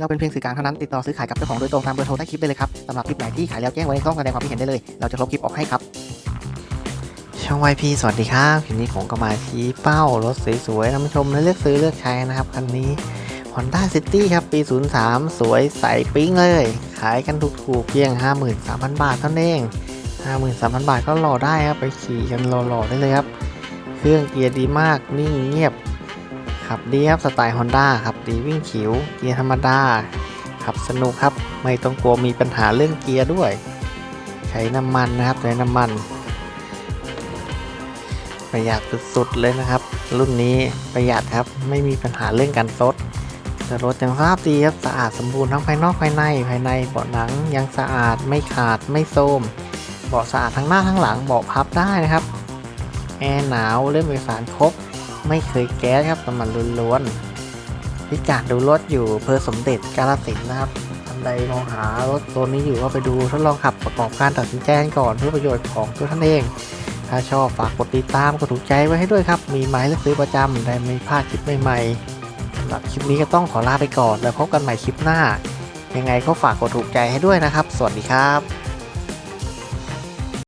เราเป็นเพียงสื่อกลางเท่านั้นติดต่อซื้อขายกับเจ้าของโดยตรงตามเบอร์โทรใต้คลิปได้เลยครับสำหรับคลิปไหนที่ขายแล้วแจ้งไว้ในช่องแสดงความคิดเห็นได้เลย เราจะลบคลิปออกให้ครับ ช่อง YP สวัสดีครับคลิปนี้ผมก็มาชี้เป้ารถสวยๆนำชมและเลือกซื้อเลือกใช้นะครับคันนี้ Honda City ครับปี 03 สวยใสปิ๊งเลย ขายกันถูกๆเพียง 53,000 บาทเท่านั้นเอง 53,000 บาทก็รอได้ครับไปขี่กันรอๆได้เลยครับ เครื่องเกียร์ดีมากนิ่งเงียบ ขับดีครับสไตล์ Honda ขับดีวิ่งขิวเกียร์ธรรมดาขับสนุกครับไม่ต้องกลัวมีปัญหาเรื่องเกียร์ด้วย ใช้น้ำมันนะครับใช้น้ำมันประหยัดสุดๆเลยนะครับ รุ่นนี้ประหยัดครับไม่มีปัญหาเรื่องการซดแต่รถยังสภาพดีครับสะอาดสมบูรณ์ทั้งภายนอกภายในภายในเบาะหนังยังสะอาดไม่ขาดไม่โทมเบาะสะอาดทั้งหน้าทั้งหลังเบาะพับได้นะครับแอร์หนาวเล่มเอกสารครบ ไม่เคยแก๊สครับน้ำมันล้วนๆพิกัดดูรถอยู่เพอสมเด็จกาลสินนะครับท่านใดมองหารถตัวนี้อยู่ก็ไปดูทดลองขับประกอบการตัดสินใจกันก่อนเพื่อประโยชน์ของตัวท่านเอง ถ้าชอบฝากกดติดตามกดถูกใจไว้ให้ด้วยครับ มีไม้เลือกซื้อประจำได้ไม่พลาดคลิปใหม่ๆสำหรับคลิปนี้ก็ต้องขอลาไปก่อนแล้วพบกันใหม่คลิปหน้า ยังไงก็ฝากกดถูกใจให้ด้วยนะครับ สวัสดีครับ